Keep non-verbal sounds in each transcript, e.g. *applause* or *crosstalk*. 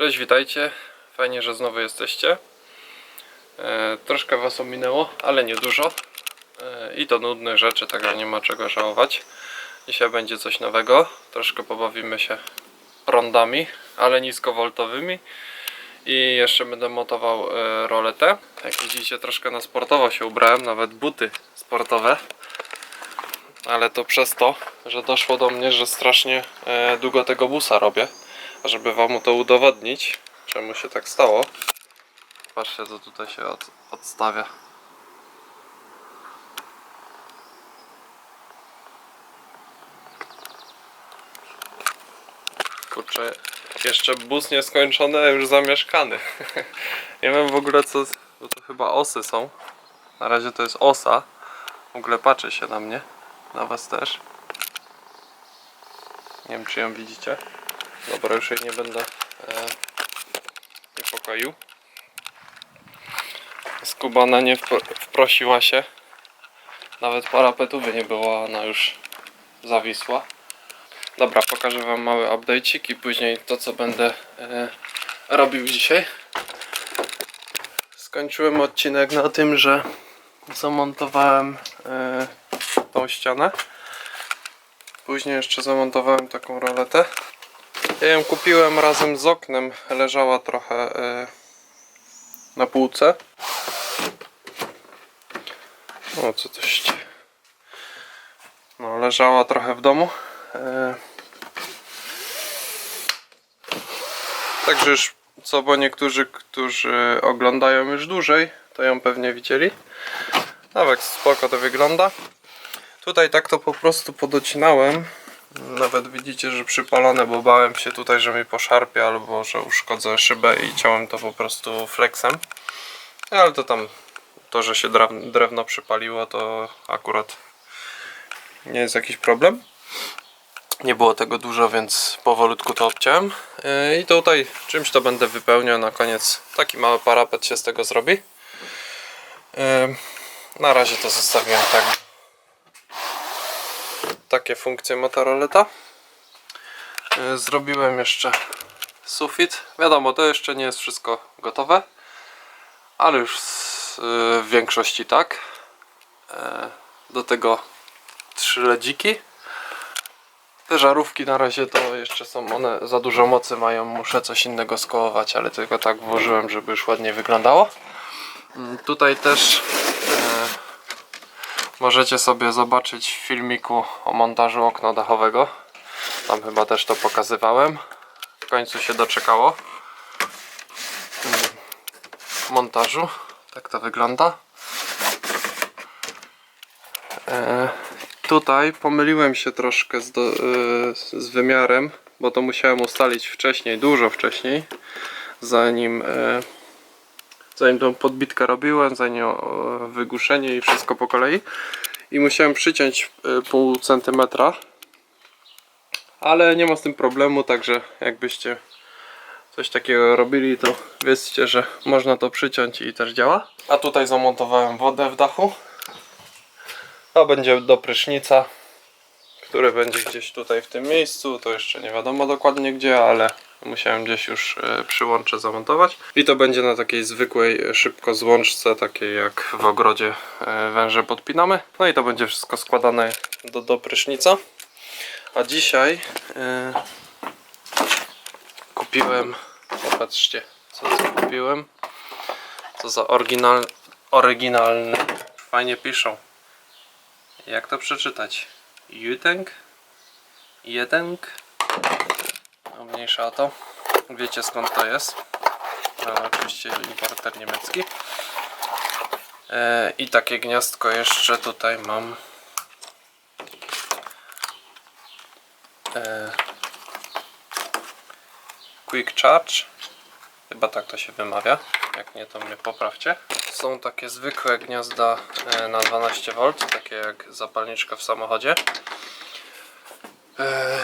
Cześć, witajcie. Fajnie, że znowu jesteście. E, troszkę Was ominęło, ale nie dużo. E, I to nudne rzeczy, także nie ma czego żałować. Dzisiaj będzie coś nowego. Troszkę pobawimy się prądami, ale niskowoltowymi. I jeszcze będę montował e, roletę. Jak widzicie, troszkę na sportowo się ubrałem, nawet buty sportowe. Ale to przez to, że doszło do mnie, że strasznie e, długo tego busa robię. A żeby wam to udowodnić, czemu się tak stało, patrzcie co tutaj się od, odstawia. Kurczę, jeszcze bus nieskończony, a już zamieszkany. *laughs* Nie wiem w ogóle co, bo to chyba osy są. Na razie to jest osa. W ogóle patrzy się na mnie, na was też. Nie wiem czy ją widzicie. Dobra, już jej nie będę e, niepokoił. Skubana nie wpro, wprosiła się. Nawet parapetówy nie było, a ona już zawisła. Dobra, pokażę wam mały update'cik i później to co będę e, robił dzisiaj. Skończyłem odcinek na tym, że zamontowałem e, tą ścianę. Później jeszcze zamontowałem taką roletę. Ja ją kupiłem razem z oknem. Leżała trochę e, na półce. O, co dzieje? No, leżała trochę w domu. E, Także już co, bo niektórzy, którzy oglądają już dłużej, to ją pewnie widzieli. Nawet spoko to wygląda. Tutaj tak to po prostu podocinałem. Nawet widzicie, że przypalone, bo bałem się tutaj, że mi poszarpie albo że uszkodzę szybę i ciąłem to po prostu flexem. Ale to tam, to że się drew- drewno przypaliło, to akurat nie jest jakiś problem. Nie było tego dużo, więc powolutku to obciąłem. Yy, I tutaj czymś to będę wypełniał na koniec. Taki mały parapet się z tego zrobi. Yy, Na razie to zostawiłem tak. Takie funkcje ma ta roleta. Yy, Zrobiłem jeszcze sufit. Wiadomo, to jeszcze nie jest wszystko gotowe, ale już yy, w większości tak. Yy, Do tego trzy ledziki. Te żarówki na razie to jeszcze są one za dużo mocy mają, muszę coś innego skołować, ale tylko tak włożyłem, żeby już ładnie wyglądało. Mm, Tutaj też e, możecie sobie zobaczyć w filmiku o montażu okna dachowego. Tam chyba też to pokazywałem. W końcu się doczekało mm, montażu. Tak to wygląda. E, tutaj pomyliłem się troszkę z, do, y, z wymiarem, bo to musiałem ustalić wcześniej, dużo wcześniej, zanim, y, zanim tą podbitkę robiłem, zanim o, wygłuszenie i wszystko po kolei. I musiałem przyciąć y, pół centymetra, ale nie ma z tym problemu, także jakbyście coś takiego robili, to wiedzcie, że można to przyciąć i też działa. A tutaj zamontowałem wodę w dachu. To będzie do prysznica, który będzie gdzieś tutaj w tym miejscu. To jeszcze nie wiadomo dokładnie gdzie, ale musiałem gdzieś już e, przy łącze zamontować. I to będzie na takiej zwykłej e, szybko złączce, takiej jak w ogrodzie e, węże podpinamy. No i to będzie wszystko składane do, do prysznica. A dzisiaj e, kupiłem, popatrzcie co, co kupiłem. Co za oryginal, oryginalny. Fajnie piszą. Jak to przeczytać? Juteng? Jedeng? No mniejsza o to. Wiecie skąd to jest. No, oczywiście importer niemiecki. E, I takie gniazdko jeszcze tutaj mam. E, quick Charge. Chyba tak to się wymawia. Jak nie, to mnie poprawcie. Są takie zwykłe gniazda e, na 12V, takie jak zapalniczka w samochodzie. E,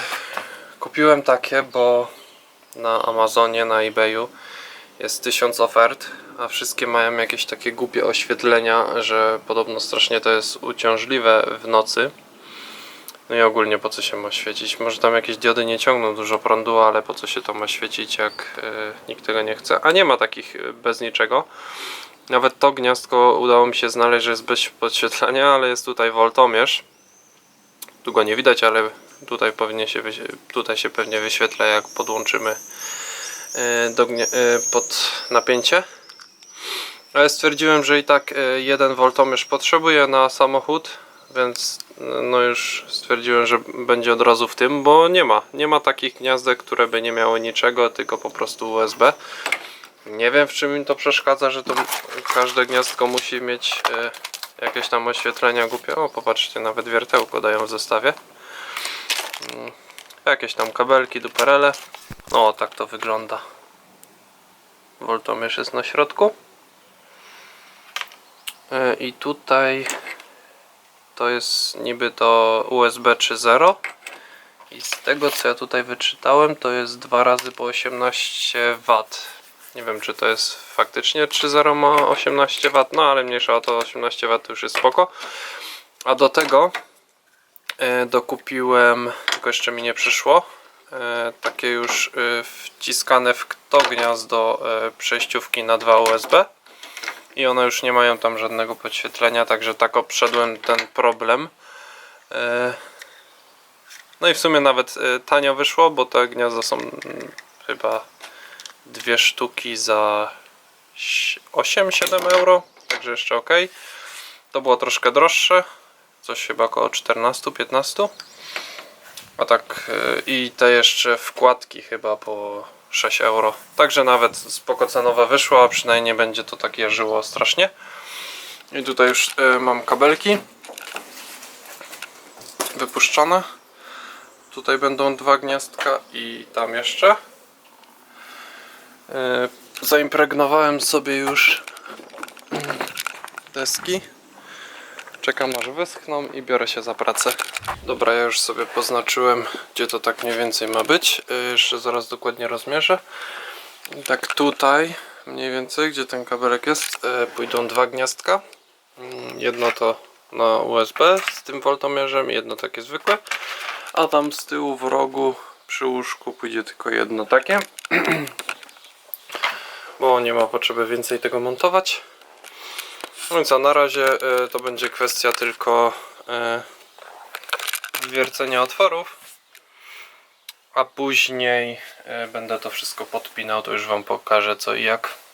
Kupiłem takie, bo na Amazonie, na eBayu jest tysiąc ofert, a wszystkie mają jakieś takie głupie oświetlenia, że podobno strasznie to jest uciążliwe w nocy. No i ogólnie po co się ma świecić? Może tam jakieś diody nie ciągną dużo prądu, ale po co się to ma świecić, jak e, nikt tego nie chce? A nie ma takich bez niczego. Nawet to gniazdko udało mi się znaleźć, że jest bez podświetlenia, ale jest tutaj woltomierz. Tu go nie widać, ale tutaj powinien się, tutaj się pewnie wyświetla, jak podłączymy e, do e, pod napięcie. Ale stwierdziłem, że i tak e, jeden woltomierz potrzebuję na samochód, więc no już stwierdziłem, że będzie od razu w tym, bo nie ma. Nie ma takich gniazdek, które by nie miały niczego, tylko po prostu USB. Nie wiem w czym im to przeszkadza, że to każde gniazdko musi mieć e, jakieś tam oświetlenia głupie. O, popatrzcie, nawet wiertełko dają w zestawie. Mm, Jakieś tam kabelki, duperele. O, tak to wygląda. Woltomierz jest na środku. E, I tutaj to jest niby to USB 3.0 i z tego co ja tutaj wyczytałem to jest 2 razy po 18 W. Nie wiem czy to jest faktycznie 3.0 ma 18 W, no ale mniejsza o to 18 W już jest spoko. A do tego e, dokupiłem, tylko jeszcze mi nie przyszło, e, takie już e, wciskane w to gniazdo przejściówki na dwa USB i one już nie mają tam żadnego podświetlenia, także tak obszedłem ten problem. No i w sumie nawet tanio wyszło, bo te gniazda są mm, chyba dwie sztuki za 8-7 euro, także jeszcze ok. To było troszkę droższe, coś chyba około 14-15. A tak e, i te jeszcze wkładki chyba po 6 euro. Także nawet spoko cenowe wyszło, a przynajmniej będzie to tak jeżyło strasznie. I tutaj już e, mam kabelki wypuszczone. Tutaj będą dwa gniazdka i tam jeszcze. E, Zaimpregnowałem sobie już deski. Czekam aż wyschną i biorę się za pracę. Dobra, ja już sobie poznaczyłem, gdzie to tak mniej więcej ma być. Y, Jeszcze zaraz dokładnie rozmierzę. Tak tutaj, mniej więcej, gdzie ten kabelek jest, y, pójdą dwa gniazdka. Mm, Jedno to na USB z tym woltomierzem, jedno takie zwykłe. A tam z tyłu w rogu przy łóżku pójdzie tylko jedno takie. *clears throat* Bo nie ma potrzeby więcej tego montować. No i co, na razie y, to będzie kwestia tylko y, wiercenia otworów. A później y, będę to wszystko podpinał, to już Wam pokażę co i jak.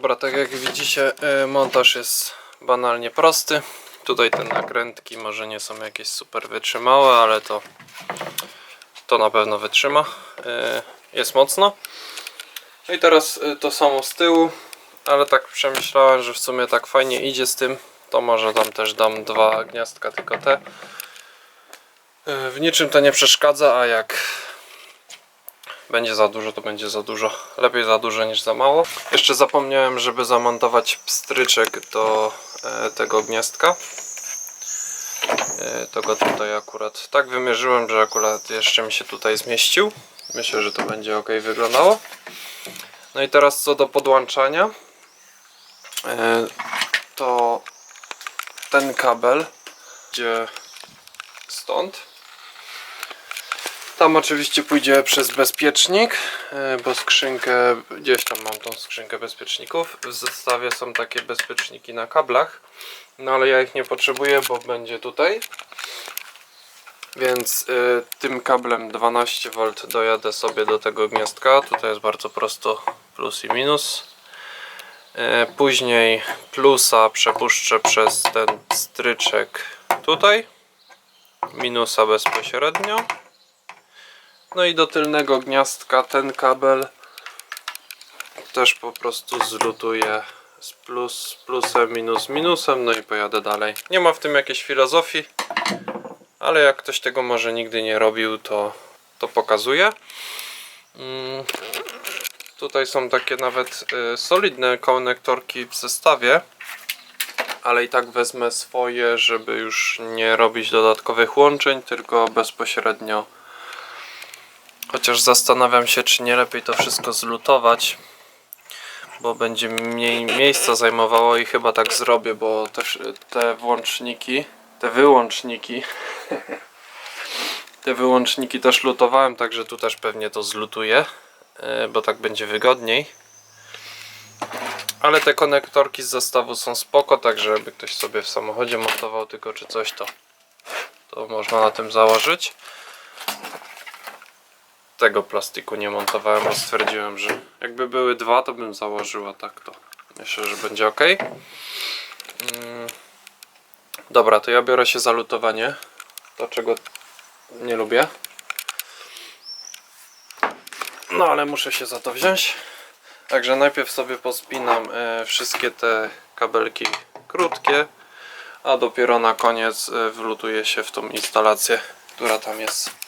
Dobra, tak jak widzicie, y, montaż jest banalnie prosty. Tutaj te nakrętki może nie są jakieś super wytrzymałe, ale to, to na pewno wytrzyma. Y, Jest mocno. No i teraz y, to samo z tyłu, ale tak przemyślałem, że w sumie tak fajnie idzie z tym. To może tam też dam dwa gniazdka, tylko te. W niczym to nie przeszkadza, a jak będzie za dużo, to będzie za dużo. Lepiej za dużo niż za mało. Jeszcze zapomniałem, żeby zamontować pstryczek do e, tego gniazdka. E, to go tutaj akurat tak wymierzyłem, że akurat jeszcze mi się tutaj zmieścił. Myślę, że to będzie ok wyglądało. No i teraz co do podłączania. E, to ten kabel idzie stąd. Tam oczywiście pójdzie przez bezpiecznik, e, bo skrzynkę, gdzieś tam mam tą skrzynkę bezpieczników. W zestawie są takie bezpieczniki na kablach, no ale ja ich nie potrzebuję, bo będzie tutaj. Więc y, tym kablem 12V dojadę sobie do tego gniazdka. Tutaj jest bardzo prosto plus i minus. E, Później plusa przepuszczę przez ten stryczek tutaj. Minusa bezpośrednio. No i do tylnego gniazdka ten kabel też po prostu zlutuję z plus, plusem, minus, minusem, no i pojadę dalej. Nie ma w tym jakiejś filozofii, ale jak ktoś tego może nigdy nie robił, to, to pokazuję. Mm, Tutaj są takie nawet y, solidne konektorki w zestawie, ale i tak wezmę swoje, żeby już nie robić dodatkowych łączeń, tylko bezpośrednio. Chociaż zastanawiam się, czy nie lepiej to wszystko zlutować, bo będzie mniej miejsca zajmowało i chyba tak zrobię, bo też te włączniki, te wyłączniki, *laughs* te wyłączniki też lutowałem, także tu też pewnie to zlutuję, y, bo tak będzie wygodniej. Ale te konektorki z zestawu są spoko, także jakby ktoś sobie w samochodzie montował tylko czy coś, to, to można na tym założyć. Tego plastiku nie montowałem, bo stwierdziłem, że jakby były dwa, to bym założył, a tak to myślę, że będzie ok. Mm. Dobra, to ja biorę się za lutowanie. To czego nie lubię. No ale muszę się za to wziąć. Także najpierw sobie pospinam e, wszystkie te kabelki krótkie, a dopiero na koniec e, wlutuję się w tą instalację, która tam jest.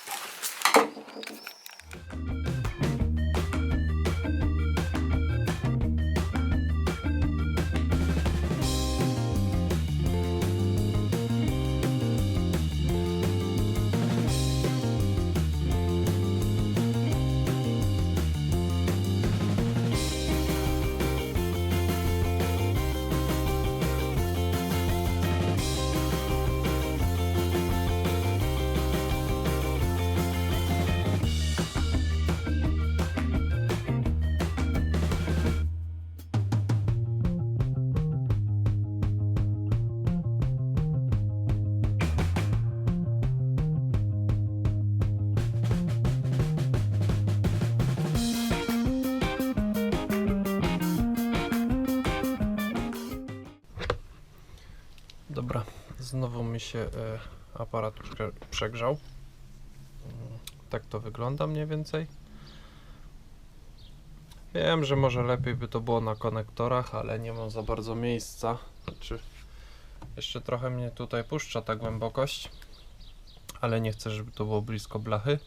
Dobra, znowu mi się e, aparat prze- przegrzał. Mm, Tak to wygląda mniej więcej. Wiem, że może lepiej by to było na konektorach, ale nie mam za bardzo miejsca. Znaczy, jeszcze trochę mnie tutaj puszcza ta głębokość, ale nie chcę, żeby to było blisko blachy.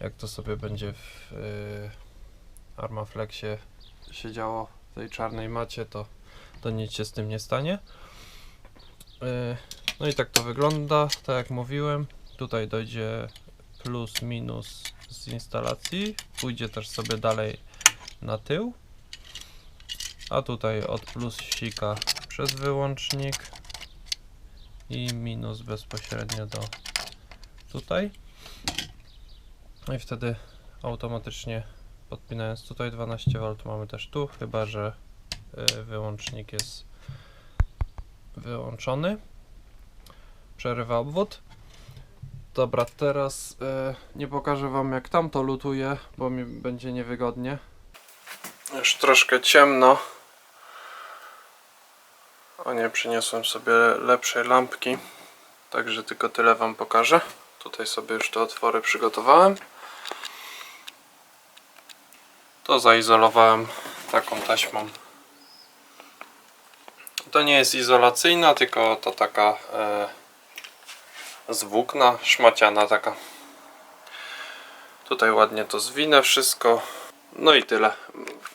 Jak to sobie będzie w y, Armaflexie siedziało w tej czarnej macie, to, to nic się z tym nie stanie. Y, No i tak to wygląda, tak jak mówiłem. Tutaj dojdzie plus minus z instalacji. Pójdzie też sobie dalej na tył. A tutaj od plusika przez wyłącznik i minus bezpośrednio do tutaj. No i wtedy automatycznie podpinając tutaj 12V mamy też tu, chyba że y, wyłącznik jest wyłączony. Przerywa obwód. Dobra, teraz e, nie pokażę Wam jak tam to lutuje, bo mi będzie niewygodnie. Już troszkę ciemno. O nie, przyniosłem sobie lepszej lampki. Także tylko tyle Wam pokażę. Tutaj sobie już te otwory przygotowałem. To zaizolowałem taką taśmą to nie jest izolacyjna, tylko to taka e, z szmaciana taka. Tutaj ładnie to zwinę wszystko. No i tyle.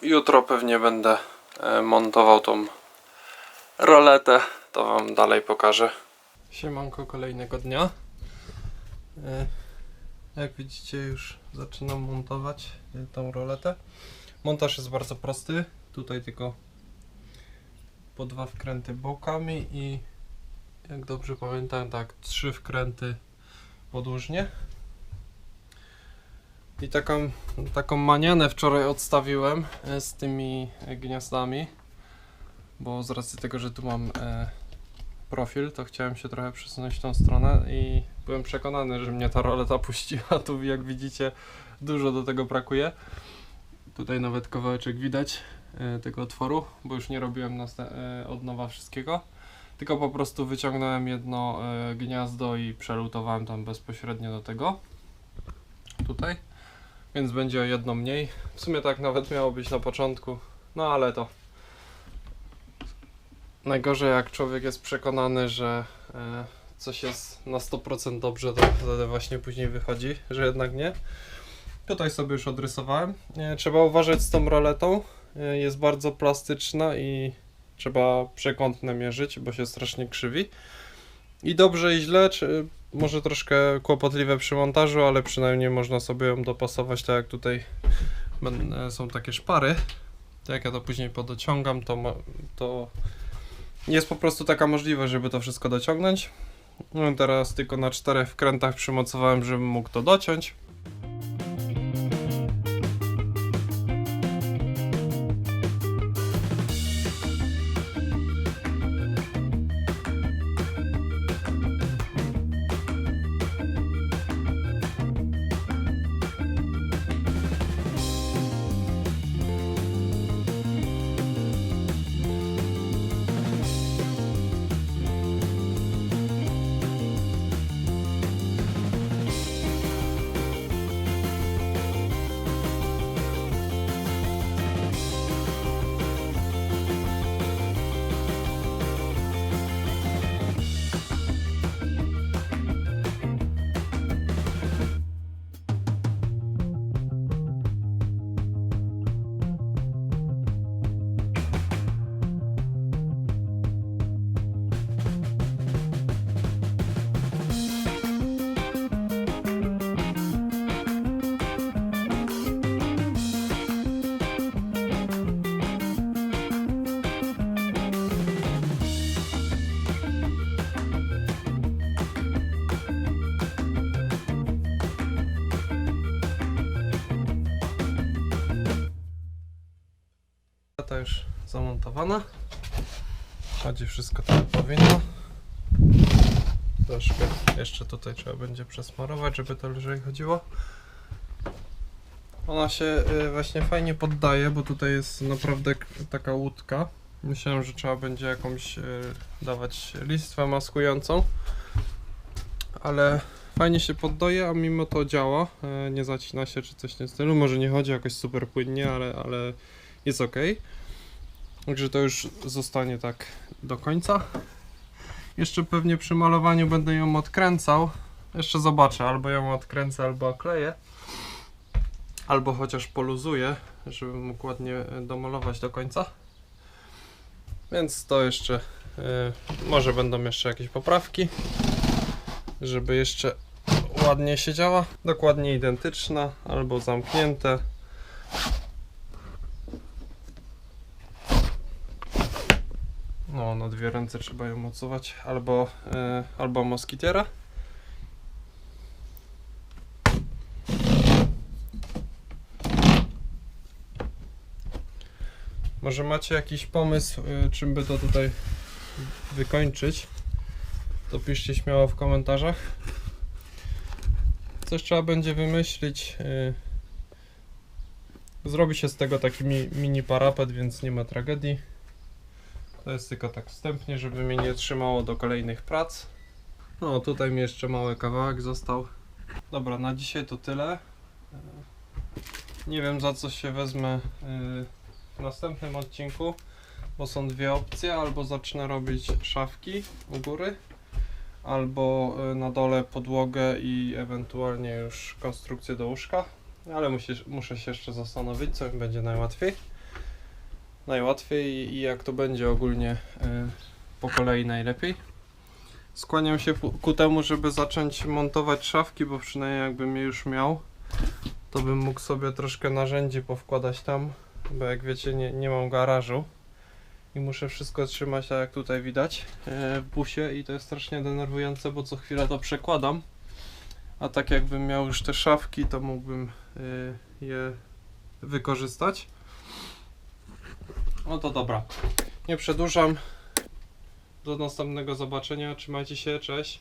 Jutro pewnie będę e, montował tą roletę. To Wam dalej pokażę. Siemanko kolejnego dnia. E, jak widzicie już zaczynam montować e, tą roletę. Montaż jest bardzo prosty. Tutaj tylko po dwa wkręty bokami i jak dobrze pamiętam, tak, trzy wkręty podłużnie. I taką, taką manianę wczoraj odstawiłem e, z tymi e, gniazdami, bo z racji tego, że tu mam e, profil, to chciałem się trochę przesunąć w tą stronę i byłem przekonany, że mnie ta roleta puściła. *laughs* Tu jak widzicie dużo do tego brakuje. Tutaj nawet kawałeczek widać e, tego otworu, bo już nie robiłem e, od nowa wszystkiego. Tylko po prostu wyciągnąłem jedno e, gniazdo i przelutowałem tam bezpośrednio do tego. Tutaj. Więc będzie o jedno mniej. W sumie tak nawet miało być na początku, No ale to najgorzej jak człowiek jest przekonany, że coś jest na 100% dobrze, to wtedy właśnie później wychodzi, że jednak nie. Tutaj sobie już odrysowałem. E, trzeba uważać z tą roletą. E, jest bardzo plastyczna i trzeba przekątne mierzyć, bo się strasznie krzywi. I dobrze i źle, czy może troszkę kłopotliwe przy montażu, ale przynajmniej można sobie ją dopasować, tak jak tutaj e, są takie szpary. To jak ja to później podociągam, to, to jest po prostu taka możliwość, żeby to wszystko dociągnąć. No teraz tylko na czterech wkrętach przymocowałem, żebym mógł to dociąć. Zamontowana. Chodzi wszystko tak powinno. Troszkę jeszcze tutaj trzeba będzie przesmarować, żeby to lżej chodziło. Ona się y, właśnie fajnie poddaje, bo tutaj jest naprawdę taka łódka. Myślałem, że trzeba będzie jakąś y, dawać listwę maskującą. Ale fajnie się poddaje, a mimo to działa. y, Nie zacina się czy coś w tym stylu. Może nie chodzi jakoś super płynnie, ale, ale jest ok. Także to już zostanie tak do końca. Jeszcze pewnie przy malowaniu będę ją odkręcał. Jeszcze zobaczę, albo ją odkręcę, albo okleję. Albo chociaż poluzuję, żebym mógł ładnie e, domalować do końca. Więc to jeszcze, e, może będą jeszcze jakieś poprawki, żeby jeszcze ładnie siedziała. Dokładnie identyczna, albo zamknięte. No, na dwie ręce trzeba ją mocować, albo, e, albo moskitiera. Może macie jakiś pomysł, e, czym by to tutaj wykończyć? To piszcie śmiało w komentarzach. Coś trzeba będzie wymyślić. e, Zrobi się z tego taki mi, mini parapet, więc nie ma tragedii. To jest tylko tak wstępnie, żeby mnie nie trzymało do kolejnych prac. No, tutaj mi jeszcze mały kawałek został. Dobra, na dzisiaj to tyle. Nie wiem za co się wezmę e, w następnym odcinku, bo są dwie opcje. Albo zacznę robić szafki u góry, albo e, na dole podłogę i ewentualnie już konstrukcję do łóżka. Ale musisz, muszę się jeszcze zastanowić, co mi będzie najłatwiej najłatwiej i jak to będzie ogólnie y, po kolei najlepiej. Skłaniam się ku- temu, żeby zacząć montować szafki, bo przynajmniej jakbym je już miał, to bym mógł sobie troszkę narzędzi powkładać tam, bo jak wiecie nie, nie mam garażu i muszę wszystko trzymać tak jak tutaj widać y, w busie i to jest strasznie denerwujące, bo co chwilę to przekładam. A tak jakbym miał już te szafki, to mógłbym y, je wykorzystać. No to dobra. Nie przedłużam. Do następnego zobaczenia. Trzymajcie się, cześć.